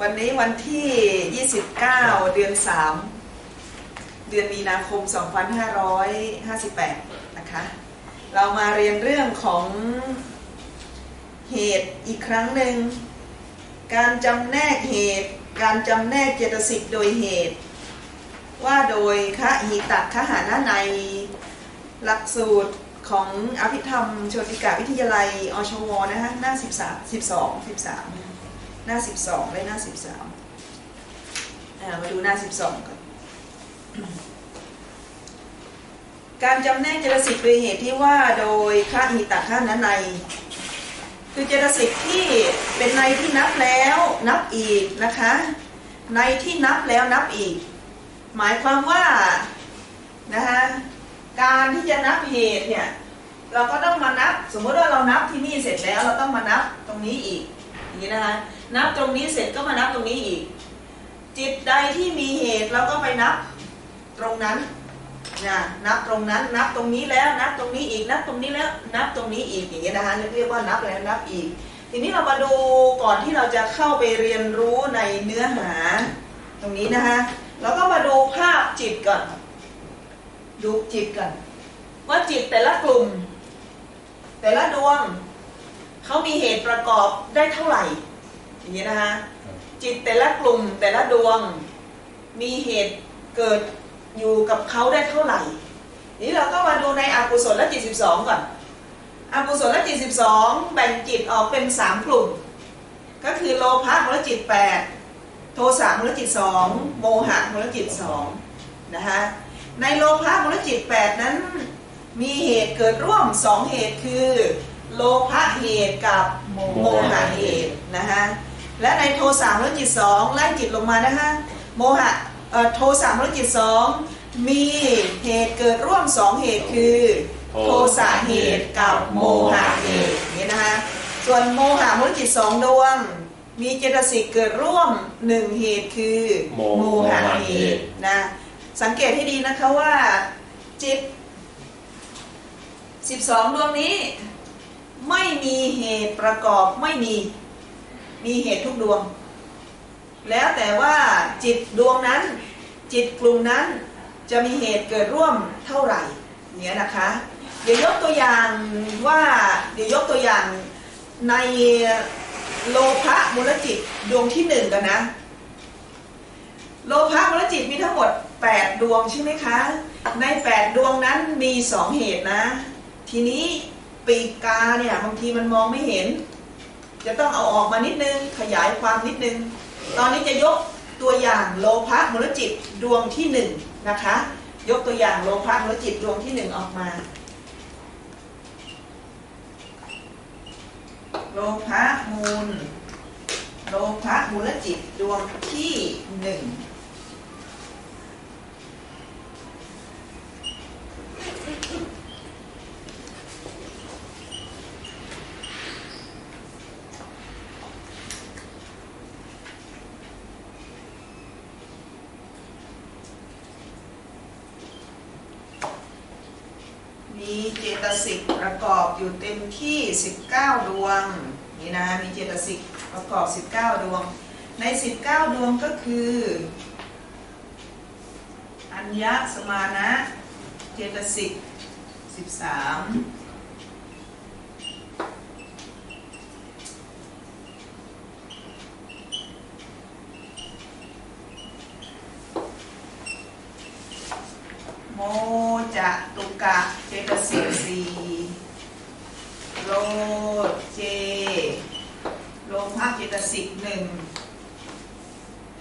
วันนี้วันที่ 29 เดือน 3 เดือนมีนาคม 2558 นะคะ เรามาเรียนเรื่องของเหตุอีกครั้งหนึ่ง การจำแนกเหตุ การจำแนกเจตสิกโดยเหตุ ว่าโดยคะหิตักขหานาในหลักสูตร ของอภิธรรมโชติกาวิทยาลัยอชวนะคะหน้า 13 12 13 หน้า 12 และหน้า 13อ่ามาดูหน้า 12ก่อนการจำแนกเจตสิกโดยเหตุที่ว่าโดยคะหิตักขหานาใน คือเจตสิกที่เป็นในที่นับแล้วนับอีกนะคะ ในที่นับแล้วนับอีก หมายความว่านะคะการที่จะนับเหตุเนี่ย เราก็ต้องมานับ สมมติว่าเรานับที่นี่เสร็จแล้ว เราต้องมานับตรงนี้อีกอย่างนี้นะคะนับตรงนี้เสร็จก็มานับตรงนี้อีก จิตใดที่มีเหตุเราก็ไปนับตรงนั้นนะนับตรงนั้นนับตรงนี้แล้วนับตรงนี้อีกนับตรงนี้แล้วนับตรงนี้อีกอย่างเงี้ยนะคะเรียกว่านับแล้วนับอีก ทีนี้เรามาดูก่อนที่เราจะเข้าไปเรียนรู้ในเนื้อหาตรงนี้นะคะเราก็มาดูภาพจิตก่อน ดูจิตก่อนว่าจิตแต่ละกลุ่ม แต่ละดวงเขามีเหตุประกอบได้เท่าไหร่ อย่างนี้นะคะจิตแต่ละกลุ่มแต่ละดวงมีเหตุเกิดอยู่กับเขาได้เท่าไหร่ นี้เราก็มาดูในอกุศลและจิต 12 ก่อนอกุศลและจิต 12 แบ่งจิตออกเป็น 3 กลุ่ม ก็คือโลภะมูลจิต 8 โทสะมูลจิต 2 โมหะมูลจิต2นะคะในโลภะมูลจิต 8 นั้น มีเหตุเกิดร่วม2เหตุคือ โลภะเหตุกับโมหะเหตุนะคะและในโทสะมูลจิต2ไล่จิตลงมานะคะโมหะโทสะมูลจิต2มีเหตุเกิดร่วม2เหตุคือ โทสะเหตุกับโมหะเหตุนี่นะคะส่วนโมหะมูลจิต2ดวง มีเจตสิกเกิดร่วม1เหตุคือโมหะเหตุนะสังเกตให้ดีนะคะว่าจิต 12 ดวงนี้ ไม่มีเหตุประกอบไม่มีมีเหตุทุกดวง แล้วแต่ว่าจิตดวงนั้น จิตกลุ่มนั้นจะมีเหตุเกิดร่วมเท่าไหร่เนี้ยนะคะเดี๋ยวยกตัวอย่างว่าเดี๋ยวยกตัวอย่างในโลภะมูลจิตดวงที่หนึ่งกันนะโลภะมูลจิตมีทั้งหมด 8 ดวงใช่ไหมคะ ใน 8 ดวงนั้นมี 2 เหตุนะ ทีนี้ปีกกาเนี่ยบางทีมันมองไม่เห็น จะต้องเอาออกมานิดนึงขยายความนิดนึง ตอนนี้จะยกตัวอย่างโลภะมูลจิตดวงที่หนึ่งนะคะ ยกตัวอย่างโลภะมูลจิตดวงที่หนึ่งออกมา โลภะมูล โลภะมูลจิตดวงที่หนึ่ง มีเจตสิกประก อยู่เต็มที่ 19 ดวงนี่นะมีเจตสิกประกอบ 19 ดวง ใน 19 ดวงก็คือ อัญญสมานะ เจตสิก 13 โมจะตุกะเจตสิกสี่โล เจโลภะเจตสิกหนึ่ง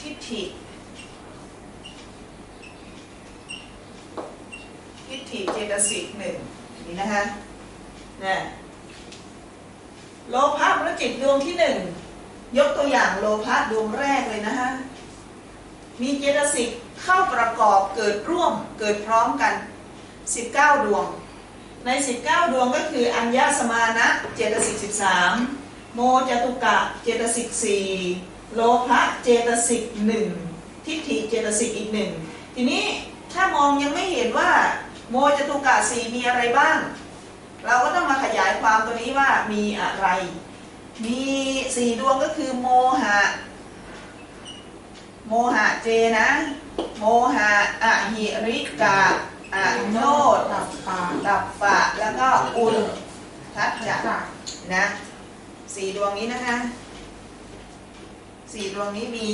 ทิฏฐิทิฏฐิเจตสิกหนึ่งนี่นะคะนะโลภะมรจิตดวงที่หนึ่งยกตัวอย่างโลภะดวงแรกเลยนะคะมีเจตสิกเข้าประกอบเกิดร่วมเกิดพร้อมกัน 19 ดวง ใน 19 ดวงก็คืออัญญาสมานะเจตสิก13 โมจตุกะเจตสิก4โลภะเจตสิก1ทิฏฐิเจตสิกอีกหนึ่งทีนี้ถ้ามองยังไม่เห็นว่าโมจตุกะ4มีอะไรบ้าง เราก็ต้องมาขยายความตัวนี้ว่ามีอะไร มีสี่ดวงก็คือโมหะ โมหะเจนะ โมหะอะหิริกะ อโนดดับปาดับปะแล้วก็อุลทัจจะจักนะสี่ดวงนี้นะคะสี่ดวงนี้มี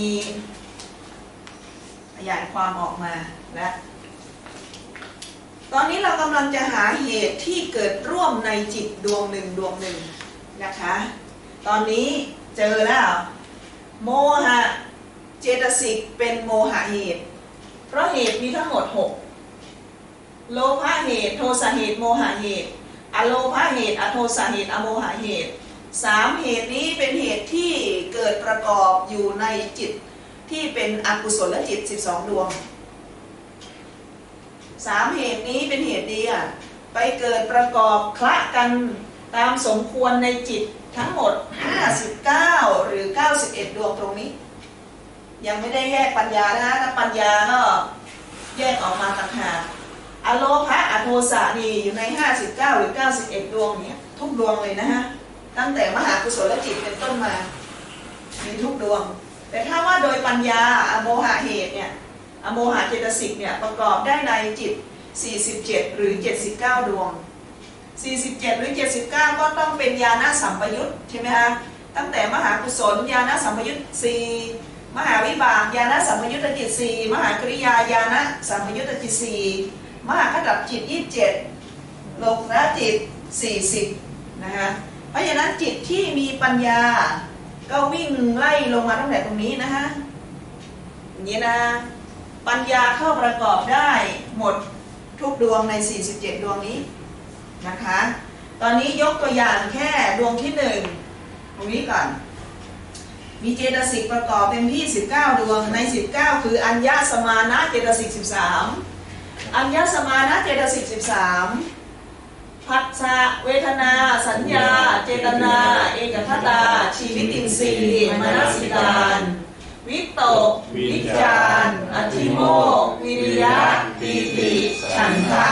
ขยายความออกมาแล้วตอนนี้เรากำลังจะหาเหตุที่เกิดร่วมในจิตดวงหนึ่งดวงหนึ่งนะคะ ตอนนี้เจอแล้วโมหะเจตสิกเป็นโมหะเหตุ เพราะเหตุมีทั้งหมด 6 โลภะเหตุ โทสะเหตุ โมหะเหตุ อโลภะเหตุ อโทสะเหตุ อโมหะเหตุสามเหตุนี้เป็นเหตุที่เกิดประกอบอยู่ในจิตที่เป็นอกุศลจิต 12 ดวงสามเหตุนี้เป็นเหตุดีอะไปเกิดประกอบคละกันตามสมควรในจิตทั้งหมด 59 หรือ 91 ดวงตรงนี้ ยังไม่ได้แยกปัญญานะถ้าปัญญาก็แยกออกมาต่างหาก อโลภะอโทสะนี่อยู่ใน 59 หรือ 91 ดวงเนี่ยทุกดวงเลยนะฮะ ตั้งแต่มหากุศลจิตเป็นต้นมา มีทุกดวง แต่ถ้าว่าโดยปัญญาอโมหะเหตุเนี่ยอโมหะเจตสิกเนี่ยประกอบได้ในจิต 47 หรือ 79 ดวง 47 หรือ 79 ก็ต้องเป็นญาณสัมปยุตใช่ไหมฮะตั้งแต่มหากุศลญาณสัมปยุต4มหาวิบากญาณสัมปยุตจิต4มหากริยาญาณสัมปยุตจิต4 มหาขดับจิต 27โลกนะจิต 40 นะฮะเพราะฉะนั้นจิตที่มีปัญญา ก็วิ่งไล่ลงมาตั้งแต่ตรงนี้นะฮะอย่างนี้นะปัญญาเข้าประกอบได้หมดทุกดวงใน 47 ดวงนี้นะคะ ตอนนี้ยกตัวอย่างแค่ดวงที่หนึ่งตรงนี้ก่อน มีเจตสิกประกอบเต็มที่ 19 ดวงใน 19 คืออัญญาสมานะเจตสิก 13 อัญญาสมานะเจตสิก13พัสสะเวทนา สัญญา เจตนา เอกคตา ชีวิตินทรีย์มนสิการวิตก วิจารอธิโมกวิริยะปีติฉันทะ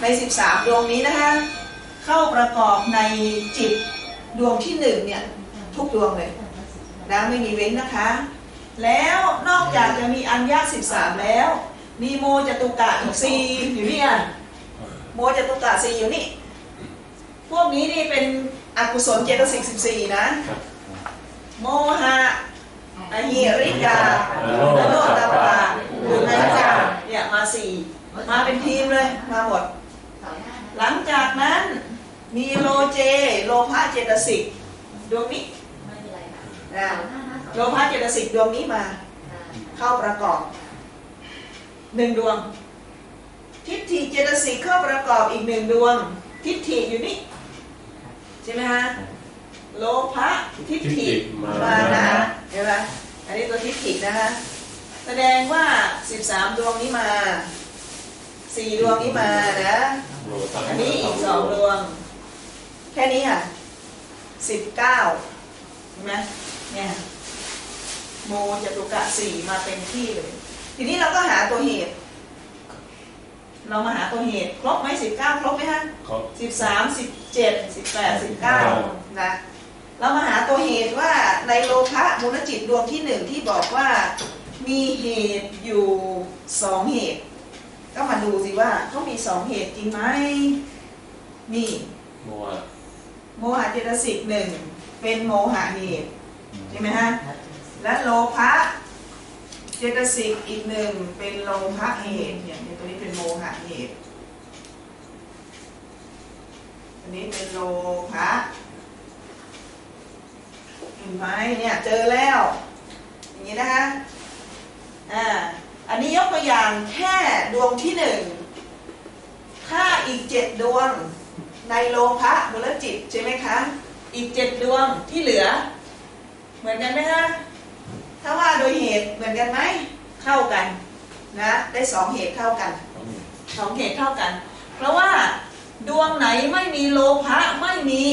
ใน 13 ดวงนี้นะคะเข้าประกอบในจิตดวงที่หนึ่งเนี่ยทุกดวงเลยนะไม่มีเว้นนะคะ แล้วนอกจากจะมีอัญญา13 แล้ว มีโมจตุกะอีกสี่อยู่เนี่ยโมจตุกะสี่อยู่นี่ พวกนี้นี่เป็นอกุศลเจตสิก14นะ โมหะอหิริกาอโนตตปาอุณจจาเนี่ยมาสี่มาเป็นทีมเลย มาหมด หลังจากนั้นมีโลเจ โลภะเจตสิกดวงนี้นะโลภะเจตสิกดวงนี้มา เข้าประกอบ หนึ่งดวง ทิฏฐิเจตสิกเข้าประกอบอีกหนึ่งดวง ทิฏฐิอยู่นี่ใช่ไหมฮะโลภะทิฏฐิมานะเห็นไหมอันนี้ตัวทิฏฐินะคะแสดงว่า 13 ดวงนี้มา 4 ดวงนี้มานะ อันนี้อีกสองดวง แค่นี้ค่ะสิบเก้าเห็นไหมเนี่ยโมจตุกะสี่มาเต็มที่เลย ทีนี้เราก็หาตัวเหตุ เรามาหาตัวเหตุครบไหมสิบเก้าครบไหมฮะสิบสามสิบเจ็ดสิบแปดสิบเก้านะเรามาหาตัวเหตุว่าในโลภะมูลจิตดวงที่หนึ่งที่บอกว่ามีเหตุอยู่สองเหตุ ก็มาดูสิว่าเขามีสองเหตุจริงไหมนี่มัวโมหะเจตสิกหนึ่งเป็นโมหะเหตุใช่ไหมฮะและโลภะ เจตสิกอีกหนึ่งเป็นโลภะเหตุเนี่ยตัวนี้เป็นโมหะเหตุอันนี้เป็นโลภะเห็นไหมเนี่ยเจอแล้ว อย่างนี้นะคะอ่าอันนี้ยกตัวอย่างแค่ดวงที่หนึ่งถ้าอีกเจ็ดดวงในโลภะมูลจิตใช่ไหมคะ อีกเจ็ดดวงที่เหลือ เหมือนกันไหมคะ ถ้าว่าโดยเหตุเหมือนกันไหมเข้ากันนะได้สองเหตุเท่ากันสองเหตุเท่ากัน เพราะว่าดวงไหนไม่มีโลภะไม่มี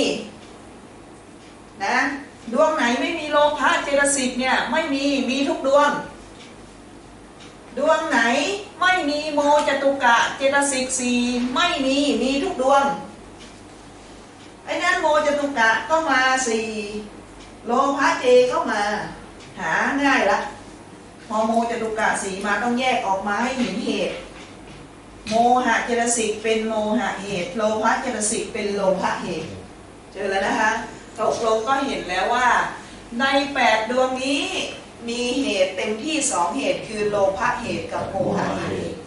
นะดวงไหนไม่มีโลภะเจตสิกเนี่ยไม่มีมีทุกดวง ดวงไหนไม่มีโมจตุกะเจตสิกสีไม่มีมีทุกดวงไอ้นั่นโมจตุกะก็มาสี่โลภะเจก็มา หาง่ายละพอโมจตุกะสีมาต้องแยกออกมาให้เห็นเหตุ โมหะเจตสิกเป็นโมหะเหตุ โลภะเจตสิกเป็นโลภะเหตุ เจอแล้วนะคะตกลงก็เห็นแล้วว่า ในแปดดวงนี้มีเหตุเต็มที่สองเหตุคือโลภะเหตุกับโมหะเหตุ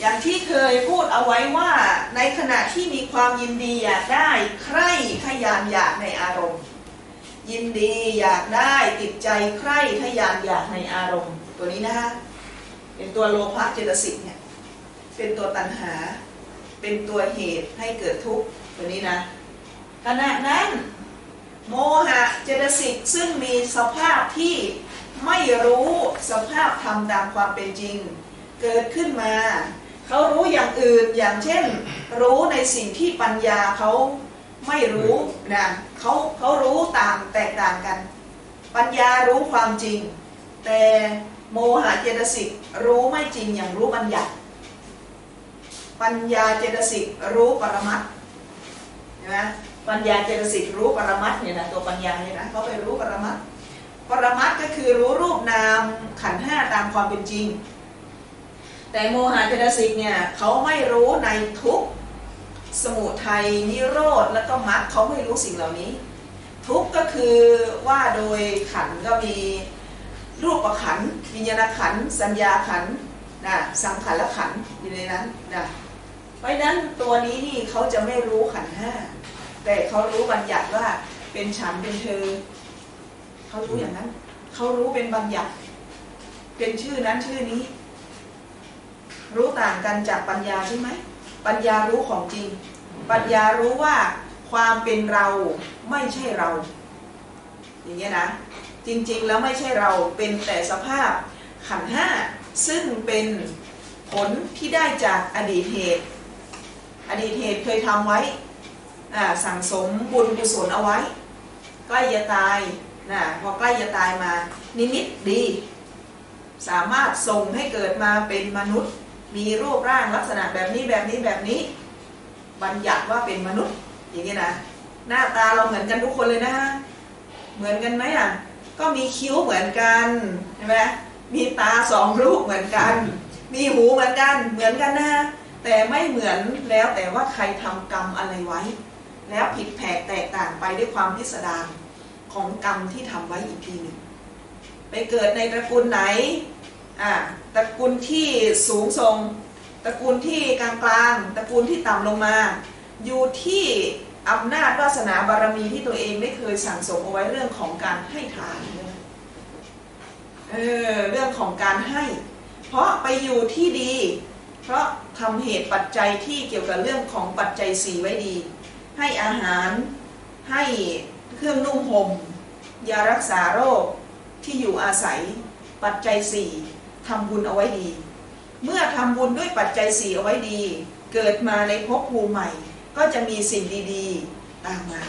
อย่างที่เคยพูดเอาไว้ว่าในขณะที่มีความยินดีอยากได้ใคร่ขยานอยากในอารมณ์ ยินดีอยากได้ติดใจใคร่ขยานอยากในอารมณ์ ตัวนี้นะคะเป็นตัวโลภะเจตสิกเนี่ยเป็นตัวตัณหา เป็นตัวเหตุให้เกิดทุกข์ตัวนี้นะขณะนั้นโมหะเจตสิกซึ่งมีสภาพที่ไม่รู้สภาพธรรมตามความเป็นจริง เกิดขึ้นมา เขารู้อย่างอื่นอย่างเช่น รู้ในสิ่งที่ปัญญาเขา ไม่รู้นะเขาเขารู้ต่างแตกต่างกัน ปัญญารู้ความจริง แต่โมหะเจตสิกรู้ไม่จริงอย่างรู้บัญญัติปัญญาเจตสิกรู้ปรมัตถ์เห็นไหมปัญญาเจตสิกรู้ปรมัตถ์เนี่ยนะตัวปัญญาเนี่ยนะเขาไปรู้ปรมัตถ์ปรมัตถ์ก็คือรู้รูปนามขันธ์ห้าตามความเป็นจริง แต่โมหะเจตสิกเนี่ยเขาไม่รู้ในทุก สมุทัยนิโรธแล้วก็มรรคเขาไม่รู้สิ่งเหล่านี้ ทุกก็คือว่าโดยขันก็มีรูปประขันวิญญาณขันสัญญาขันนะสังขารขันอยู่ในนั้นนะเพราะนั้นตัวนี้นี่เขาจะไม่รู้ขันห้าแต่เขารู้บัญญัติว่าเป็นฉันเป็นเธอ เขารู้อย่างนั้นเขารู้เป็นบัญญัติ เป็นชื่อนั้นชื่อนี้ รู้ต่างกันจากปัญญาใช่ไหม ปัญญารู้ของจริง ปัญญารู้ว่าความเป็นเราไม่ใช่เรา อย่างเงี้ยนะ จริงๆแล้วไม่ใช่เราเป็นแต่สภาพขันห้าซึ่งเป็นผลที่ได้จากอดีตเหตุ อดีตเหตุเคยทำไว้สั่งสมบุญกุศลเอาไว้ ใกล้จะตายนะพอใกล้จะตายมา นิมิตดี สามารถส่งให้เกิดมาเป็นมนุษย์ มีรูปร่างลักษณะแบบนี้แบบนี้แบบนี้ บัญญัติว่าเป็นมนุษย์อย่างนี้นะหน้าตาเราเหมือนกันทุกคนเลยนะฮะเหมือนกันไหมอะก็มีคิ้วเหมือนกันใช่ไหมมีตาสองลูกเหมือนกัน มีหูเหมือนกันเหมือนกันนะฮะแต่ไม่เหมือนแล้วแต่ว่าใครทำกรรมอะไรไว้ แล้วผิดแผกแตกต่างไปด้วยความพิสดารของกรรมที่ทำไว้อีกทีหนึ่งไปเกิดในตระกูลไหน อ่าตระกูลที่สูงทรงตระกูลที่กลางกลางตระกูลที่ต่ำลงมา อยู่ที่อำนาจวาสนาบารมีที่ตัวเองได้เคยสั่งสมเอาไว้เรื่องของการให้ทานเออเรื่องของการให้ เพราะไปอยู่ที่ดี เพราะทำเหตุปัจจัยที่เกี่ยวกับเรื่องของปัจจัยสีไว้ดี ให้อาหารให้เครื่องนุ่งห่มยารักษาโรคที่อยู่อาศัยปัจจัยสี่ ทำบุญเอาไว้ดี เมื่อทำบุญด้วยปัจจัยสี่เอาไว้ดี เกิดมาในภพภูมิใหม่ ก็จะมีสิ่งดีๆ ตามมา